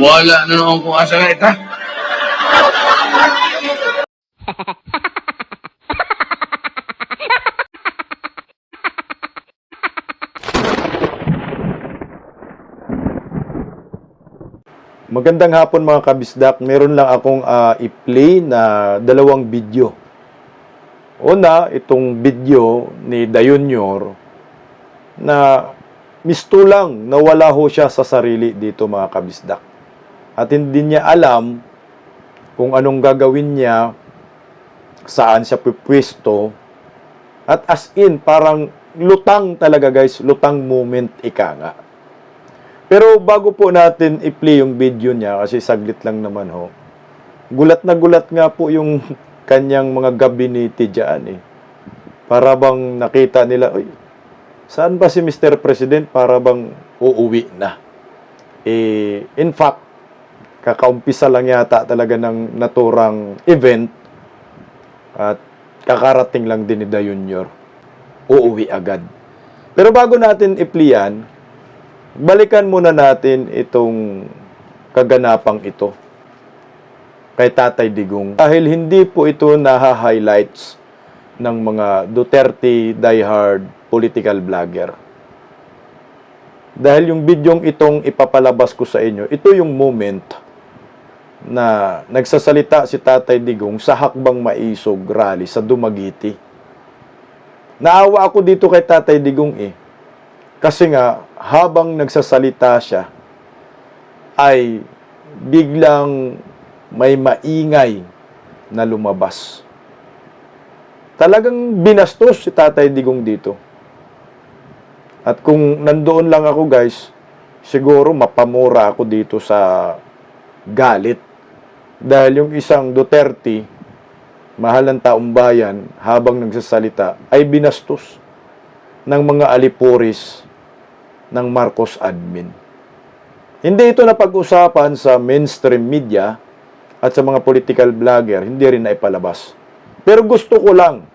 Wala na noon kung asa ka ita. Magandang hapon mga kabisdak. Meron lang akong ah, i-play na dalawang video. Una, itong video ni Dayonyor na mistulang nawala ho siya sa sarili dito mga kabisdak. At hindi niya alam kung anong gagawin niya, saan siya pipwesto, at as in, parang lutang talaga guys, lutang moment ika nga. Pero bago po natin i-play yung video niya, kasi saglit lang naman ho, gulat na gulat nga po yung kanyang mga gabinete dyan eh. Para bang nakita nila, Uy, saan ba si Mr. President para bang uuwi na? Eh, in fact, kakaumpisa lang yata talaga ng naturang event at kakarating lang din ni Da Junior. Uuwi agad. Pero bago natin i-play yan, balikan muna natin itong kaganapang ito kay Tatay Digong. Dahil hindi po ito naha-highlights ng mga Duterte diehard political vlogger. Dahil yung bidyong itong ipapalabas ko sa inyo, ito yung moment na nagsasalita si Tatay Digong sa Hakbang Maisog rally sa Dumaguete. Naawa ako dito kay Tatay Digong eh. Kasi nga, habang nagsasalita siya, ay biglang may maingay na lumabas. Talagang binastos si Tatay Digong dito. At kung nandoon lang ako guys, siguro mapamura ako dito sa galit. Dahil yung isang Duterte, mahal ng taong bayan, habang nagsasalita, ay binastos ng mga alipuris ng Marcos admin. Hindi ito napag-usapan sa mainstream media at sa mga political vlogger, hindi rin naipalabas. Pero gusto ko lang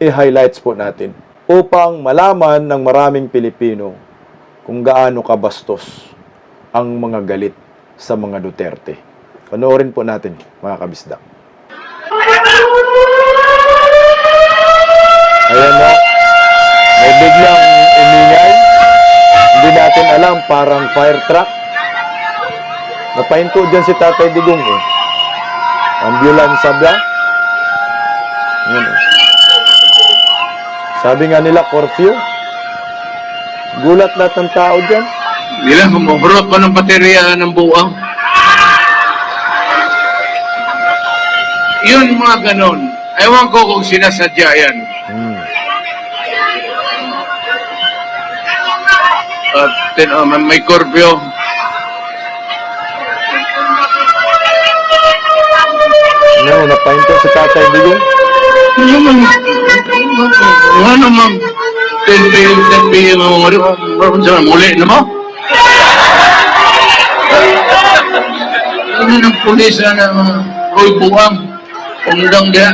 i-highlights po natin upang malaman ng maraming Pilipino kung gaano kabastos ang mga galit sa mga Duterte. Panoorin po natin, mga kabisdak. Ayan na. May biglang umingay. Hindi natin alam, parang fire truck. Napahinto dyan si Tatay Digong eh. Ambulance ba? Ayan eh. Sabi nga nila, curfew. Gulat lahat ng tao dyan. Nila, kumuhurot pa ng baterya ng buwang. Yun mga ganon. Ewan ko kung sinasadya yan. Hmm. At tin- uh, may curfew. Ano, napahinto si Tatay Digong. Ano man? Ano man? 10 p.m. 10 p.m. ang mga rin. Sa muli na mo? Ano ng pulis na ng mga Roy Buang? Undang dia.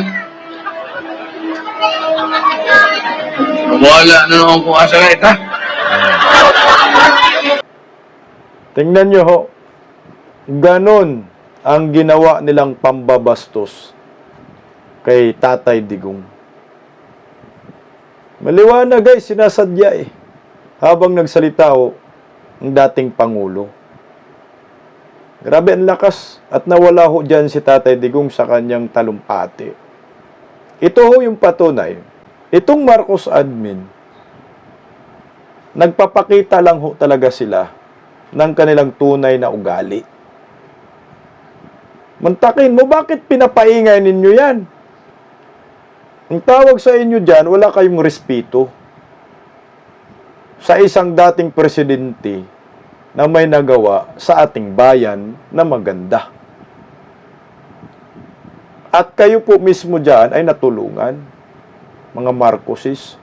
Wala na noon kung asa ka. Tingnan nyo ho, ganon ang ginawa nilang pambabastos kay Tatay Digong. Maliwanag guys, sinasadya eh. Habang nagsalita ho, ang dating Pangulo. Grabe ang lakas at nawala ho dyan si Tatay Digong sa kanyang talumpati. Ito ho yung patunay. Itong Marcos admin, nagpapakita lang ho talaga sila ng kanilang tunay na ugali. Mantakin mo, bakit pinapaingay ninyo yan? Ang tawag sa inyo dyan, wala kayong respeto sa isang dating presidente na may nagawa sa ating bayan na maganda. At kayo po mismo dyan ay natulungan, mga Marcoses.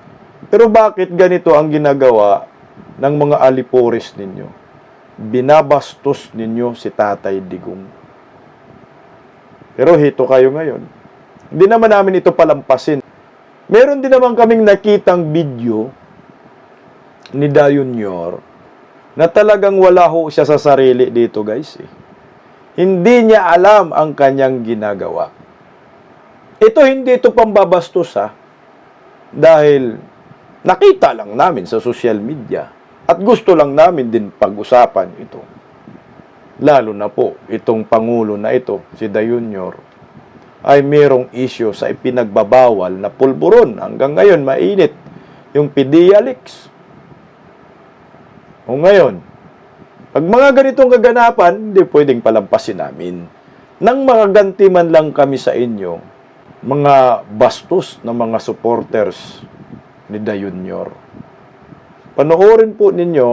Pero bakit ganito ang ginagawa ng mga alipores ninyo? Binabastos ninyo si Tatay Digong. Pero hito kayo ngayon. Hindi naman namin ito palampasin. Meron din naman kaming nakitang video ni Dayunyor na talagang wala ho siya sa sarili dito guys. Eh. Hindi niya alam ang kanyang ginagawa. Ito hindi ito pambabastos ha. Dahil nakita lang namin sa social media at gusto lang namin din pag-usapan ito. Lalo na po itong pangulo na ito, si Dayunyor, ay merong issue sa ipinagbabawal na pulburon. Hanggang ngayon, mainit yung Pedialix. O ngayon, pag mga ganitong kaganapan, hindi pwedeng palampasin namin. Nang makaganti man lang kami sa inyo, mga bastos na mga supporters ni Dayunyor. Panoorin po ninyo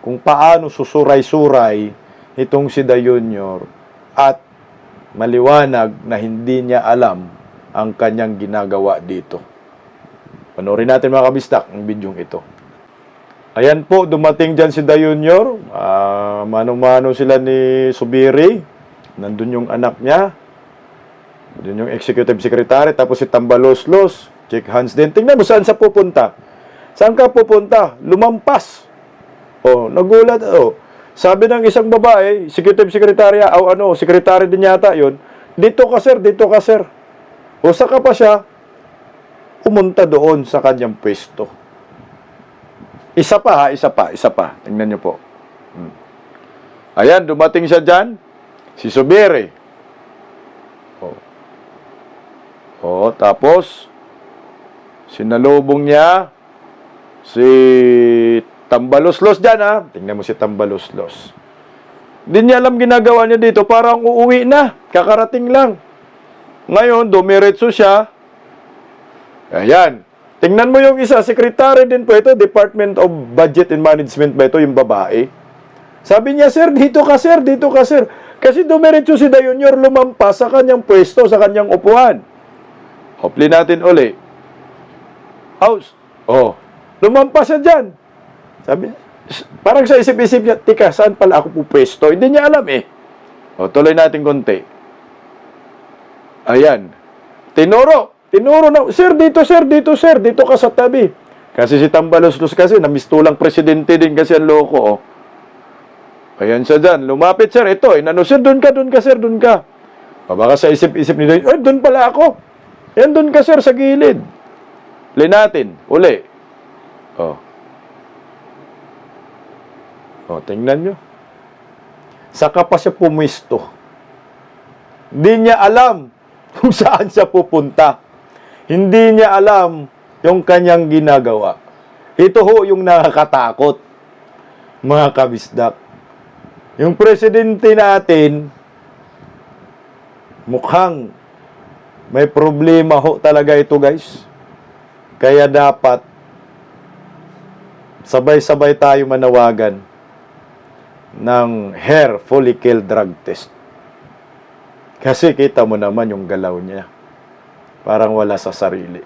kung paano susuray-suray itong si Dayunyor at maliwanag na hindi niya alam ang kanyang ginagawa dito. Panoorin natin mga kabistak ang bidyong ito. Ayan po, dumating dyan si Dayunyor. Ah, mano-mano sila ni Subiri. Nandun yung anak niya. Nandun yung executive secretary. Tapos si Tambaloslos. Check hands din. Tingnan mo saan sa pupunta. Saan ka pupunta? Lumampas. Oh, nagulat. Oh. Sabi ng isang babae, executive secretary, o ano, secretary din yata yon. Dito ka sir, dito ka sir. O saka pa siya, pumunta doon sa kanyang pwesto. Isa pa ha, isa pa, isa pa. Tingnan niyo po. Hmm. Ayan, dumating siya dyan. Si Subiri. Oh. Oh, tapos, sinalubong niya si Tambaloslos dyan ha. Tingnan mo si Tambaloslos. Di niya alam ginagawa niya dito. Parang uuwi na. Kakarating lang. Ngayon, dumiretso siya. Ayan. Tingnan mo yung isa, secretary din po ito, Department of Budget and Management ba ito, yung babae. Sabi niya, sir, dito ka, sir, dito ka, sir. Kasi dumiretso si Dayunyor lumampas sa kanyang pwesto, sa kanyang upuan. Hopli natin uli. House. Oh. Lumampas siya dyan. Sabi, parang sa isip-isip niya, tika, saan pala ako pupwesto? Hindi niya alam eh. O, tuloy natin konti. Ayan. Tinuro. Tinuro na, sir, dito, sir, dito, sir, dito ka sa tabi. Kasi si Tambaloslos kasi, namistulang presidente din kasi ang loko, oh. Ayan siya dyan. Lumapit, sir, ito, inano, sir, doon ka, doon ka, sir, doon ka. O, baka sa isip-isip nila, ay, doon pala ako. Yan, doon ka, sir, sa gilid. Uli natin, uli. Oh. O, tingnan nyo. Saka pa siya pumisto. Hindi niya alam kung saan siya pupunta. Hindi niya alam yung kanyang ginagawa. Ito ho yung nakakatakot, mga kabisdak. Yung presidente natin, mukhang may problema ho talaga ito guys. Kaya dapat sabay-sabay tayo manawagan ng hair follicle drug test. Kasi kita mo naman yung galaw niya. Parang wala sa sarili.